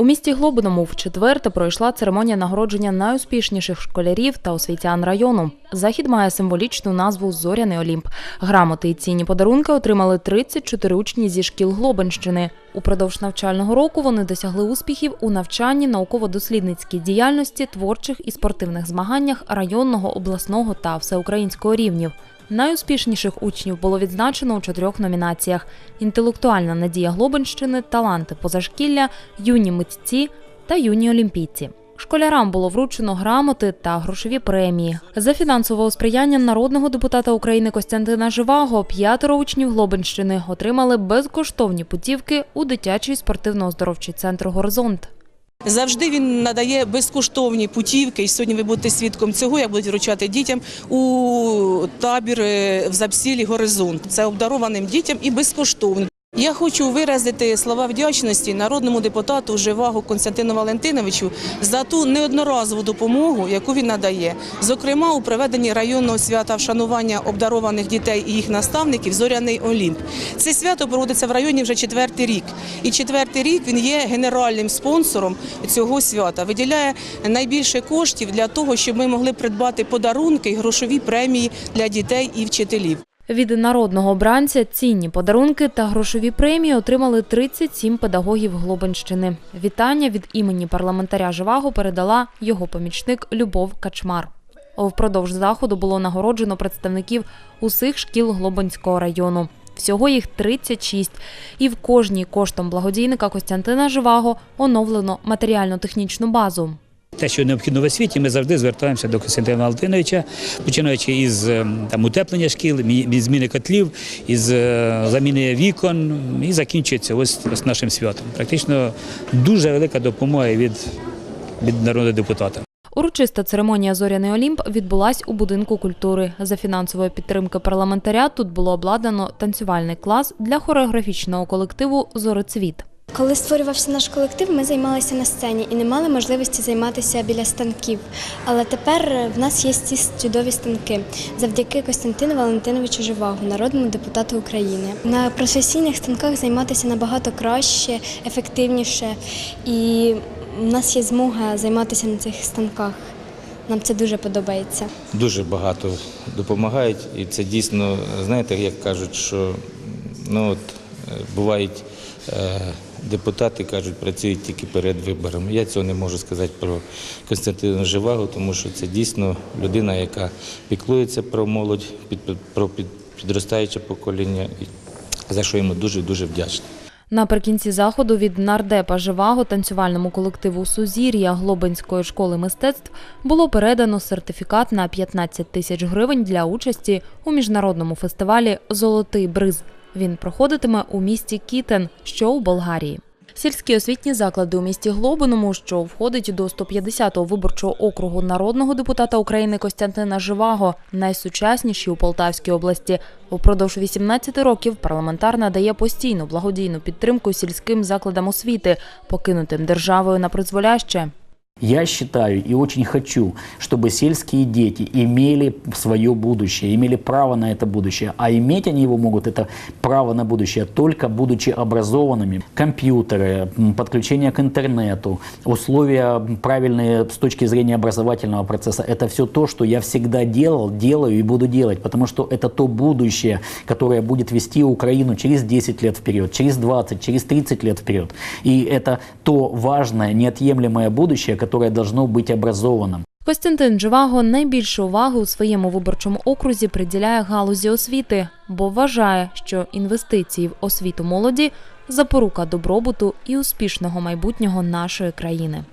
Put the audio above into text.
У місті Глобиному в четверте пройшла церемонія нагородження найуспішніших школярів та освітян району. Захід має символічну назву Зоряний Олімп. Грамоти і цінні подарунки отримали 34 учні зі шкіл Глобинщини. Упродовж навчального року вони досягли успіхів у навчанні, науково-дослідницькій діяльності, творчих і спортивних змаганнях районного, обласного та всеукраїнського рівнів. Найуспішніших учнів було відзначено у чотирьох номінаціях: інтелектуальна надія Глобинщини, таланти позашкілля, юні митці та юні олімпійці. Школярам було вручено грамоти та грошові премії. За фінансового сприяння народного депутата України Костянтина Живаго п'ятеро учнів Глобинщини отримали безкоштовні путівки у дитячий спортивно-оздоровчий центр Горизонт. Завжди він надає безкоштовні путівки, і сьогодні ви будете свідком цього, як будуть вручати дітям у табір е, в Запсілі Горизонт. Це обдарованим дітям і безкоштовно. Я хочу виразити слова вдячності народному депутату Живаго Константину Валентиновичу за ту неодноразову допомогу, яку він надає, зокрема у проведенні районного свята вшанування обдарованих дітей і їх наставників Зоряний Олімп. Це свято проводиться в районі вже четвертий рік. І четвертий рік він є генеральним спонсором цього свята. Виділяє найбільше коштів для того, щоб ми могли придбати подарунки і грошові премії для дітей і вчителів. Від народного обранця цінні подарунки та грошові премії отримали 37 педагогів Глобинщини. Вітання від імені парламентаря Живаго передала його помічник Любов Качмар. Впродовж заходу було нагороджено представників усіх шкіл Глобинського району. Всього їх 36. І в кожній коштом благодійника Костянтина Живаго оновлено матеріально-технічну базу. Те, що необхідно в освіті, ми завжди звертаємося до Костянтина Валентиновича, починаючи із е, там, утеплення шкіл, мі- зміни котлів, із е, заміни вікон і закінчується ось, ось нашим святом. Практично дуже велика допомога від, від народного депутата. Урочиста церемонія Зоряний Олімп відбулась у будинку культури. За фінансової підтримки парламентаря тут було обладнано танцювальний клас для хореографічного колективу Зорицвіт. Коли створювався наш колектив, ми займалися на сцені і не мали можливості займатися біля станків. Але тепер е, в нас є ці чудові станки завдяки Костянтину Валентиновичу Живагу, народному депутату України. На професійних станках займатися набагато краще, ефективніше, і в нас є змога займатися на цих станках. Нам це дуже подобається. дуже багато допомагають, і це дійсно, знаєте, як кажуть, що ну от бувають е, депутати кажуть, працюють тільки перед виборами. Я цього не можу сказати про Константина Живаго, тому що це дійсно людина, яка піклується про молодь, про під, підростаюче покоління, за що йому дуже дуже вдячний. Наприкінці заходу від нардепа Живаго танцювальному колективу Сузір'я Глобинської школи мистецтв було передано сертифікат на 15 тисяч гривень для участі у міжнародному фестивалі Золотий бриз. Він проходитиме у місті Кітен, що у Болгарії. Сільські освітні заклади у місті Глобиному, що входить до 150-го виборчого округу народного депутата України Костянтина Живаго, найсучасніші у Полтавській області. Упродовж 18 років парламентар надає постійну благодійну підтримку сільським закладам освіти, покинутим державою на призволяще. Я считаю и очень хочу, чтобы сельские дети имели свое будущее, имели право на это будущее. А иметь они его могут, это право на будущее, только будучи образованными. Компьютеры, подключение к интернету, условия правильные с точки зрения образовательного процесса. Это все то, что я всегда делал, делаю и буду делать. Потому что это то будущее, которое будет вести Украину через 10 лет вперед, через 20, через 30 лет вперед. И это то важное, неотъемлемое будущее, которое должно быть образованным. Костянтин Живаго найбільшу увагу у своєму виборчому окрузі приділяє галузі освіти, бо вважає, що інвестиції в освіту молоді запорука добробуту і успішного майбутнього нашої країни.